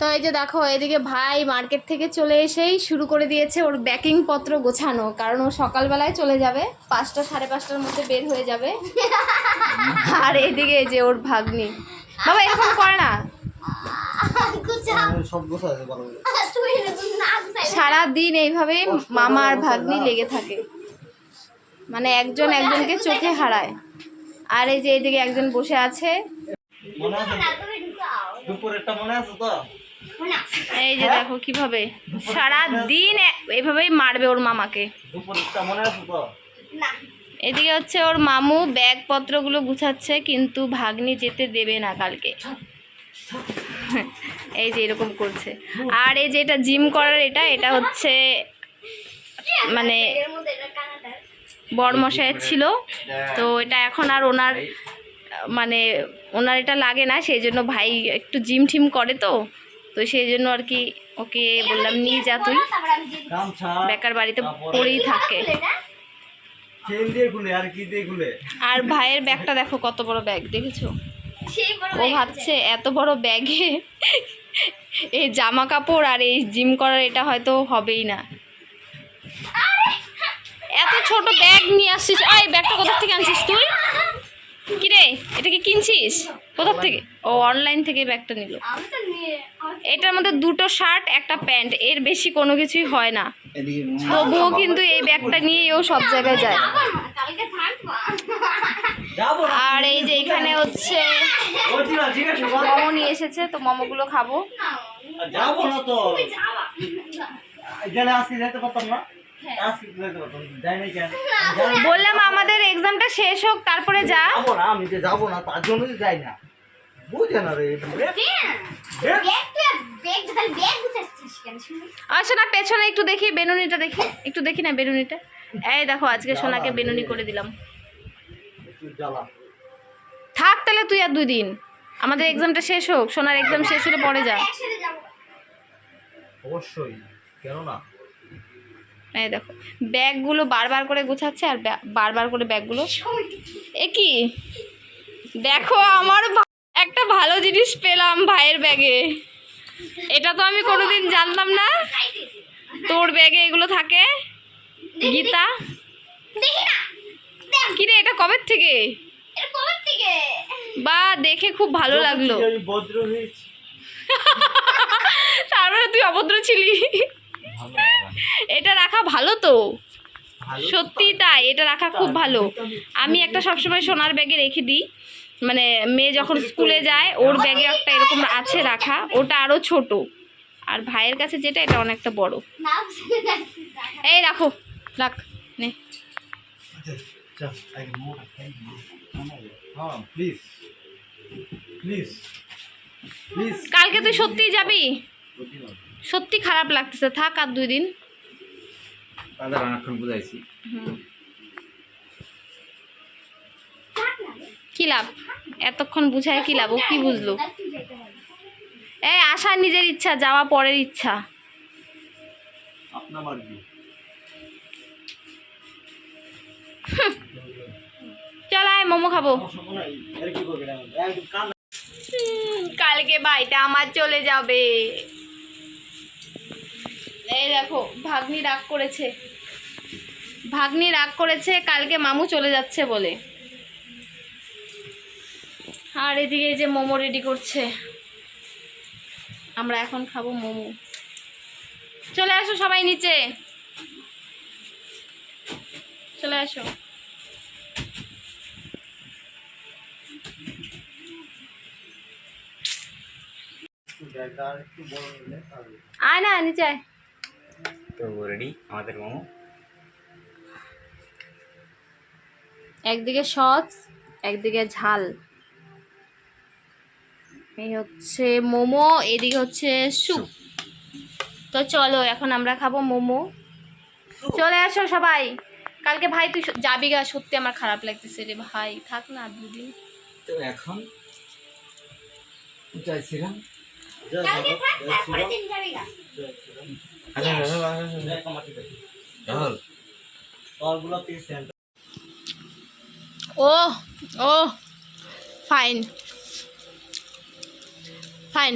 তো এই যে দেখো এদিকে ভাই মার্কেট থেকে চলে এসেই শুরু করে দিয়েছে ওর ব্যাকিং পত্র গোছানো। কারণ ও সকালবেলায় চলে যাবে পাঁচটা সাড়ে পাঁচটার মধ্যে বের হয়ে যাবে। আর এদিকে এই যে ওর ভাগ্নি। বাবা এরকম করে না। সারা দিন এইভাবে মামা আর ভাগ্নি লেগে থাকে। মানে একজন একজনকে চোখে হারায়। আর এই যে এদিকে একজন বসে আছে। আছে? দুপুরেরটা মনে আছে তো? এই যে দেখো কীভাবে সারা দিন এভাবেই মারবে ওর মামাকে। দুপুরেরটা মনে আছে তো? এদিকে হচ্ছে ওর মামু ব্যাগপত্রগুলো গুছাচ্ছে কিন্তু ভাগ্নি যেতে দেবে না কালকে। এই যে এরকম করছে। আর এই যে এটা জিম করার এটা এটা হচ্ছে মানে বড়মশাইয়ের ছিল তো এটা এখন আর ওনার মানে ওনার এটা লাগে না সেই জন্য ভাই একটু জিম টিম করে তো। তো সেই জন্য আর কি ওকে বললাম নিয়ে যা তুই। বেকার বাড়িতে পড়েই থাকে। আর ভাইয়ের ব্যাগটা দেখো কত বড় ব্যাগ, দেখেছ? ও ভাবছে এত বড় ব্যাগে এই জামা কাপড় আর এই জিম করার এটা হয়তো হবেই না। এত ছোট ব্যাগ নিয়ে আসছিস। এই ব্যাগটা কোথা থেকে আনছিস তুই? কি রে এটা কি কিনছিস? কোথা থেকে? ও অনলাইন থেকে ব্যাগটা নিল। এটার মধ্যে দুটো শার্ট একটা প্যান্ট এর বেশি কোনো কিছুই হয় না। তবুও কিন্তু এই ব্যাগটা নিয়ে ও সব জায়গায় যায়। আর এই যে এখানে হচ্ছে বলছি না ঠিক আছে বল। মোমো নিয়ে এসেছে তো মোমোগুলো খাব বললাম আমাদের এক্সামটা শেষ হোক তারপরে যা। যাব না আমি যে যাব না তার জন্য যাই না। বুঝে না রে আচ্ছা না পেছনে একটু দেখি বেনুনিটা দেখি। একটু দেখি না বেনুনিটা? এই দেখো আজকে সোনাকে বেনুনি করে দিলাম। থাক তাহলে তুই আর দুই দিন। আমাদের এক্সামটা শেষ হোক সোনার এক্সাম শেষ হলে পরে যা। অবশ্যই কেন না? এই দেখো ব্যাগগুলো বারবার করে গোছাচ্ছে আর বারবার করে ব্যাগগুলো। এ কি? দেখো আমার একটা ভালো জিনিস পেলাম ভাইয়ের ব্যাগে। এটা তো আমি কোনোদিন জানতাম না। তোর ব্যাগে এগুলো থাকে? গীতা? কিরে এটা কবের থেকে? বা দেখে খুব ভালো লাগল। তারপরে তুই অভদ্র ছিলি। এটা রাখা ভালো তো? সত্যি তাই এটা রাখা খুব ভালো। আমি একটা সবসময় সোনার ব্যাগে রেখে দিই। মানে মেয়ে যখন স্কুলে যায় ওর ব্যাগে একটা এরকম আছে রাখা ওটা আরও ছোট। আর ভাইয়ের কাছে যেটা এটা অনেকটা বড়। এই রাখো রাখ নে। হ্যাঁ প্লিজ প্লিজ কালকে তুই সত্যিই যাবি? সত্যি খারাপ লাগতেছে থাক আর দুই দিন। তাদের অনেকক্ষণ বুঝাইছি। কি লাভ? এতক্ষণ বুঝায় কি লাভ? ও কি বুঝলো? এই আসা নিজের ইচ্ছা যাওয়া পরের ইচ্ছা। চল আয় মোমো খাব। কালকে বাড়িটা আমার চলে যাবে। এই দেখো ভাগ্নি রাগ করেছে। ভাগ্নি রাগ করেছে কালকে মামু চলে যাচ্ছে বলে। আর এদিকে যে মোমো রেডি করছে। আমরা এখন খাব মোমো। চলে আসো সবাই নিচে। চলে আসো। আয় না নিচে আয়। তো রেডি আমাদের মোমো। একদিকে সস একদিকে ঝাল। এই হচ্ছে মোমো এদিকে হচ্ছে স্যুপ তো চলো এখন আমরা খাব মোমো। চলে আসো সবাই। কালকে ভাই তুই যাবি গা? সত্যি আমার খারাপ লাগতেছে রে ভাই। থাক না আর দুদিন। তো এখন? ও ও। Fine fine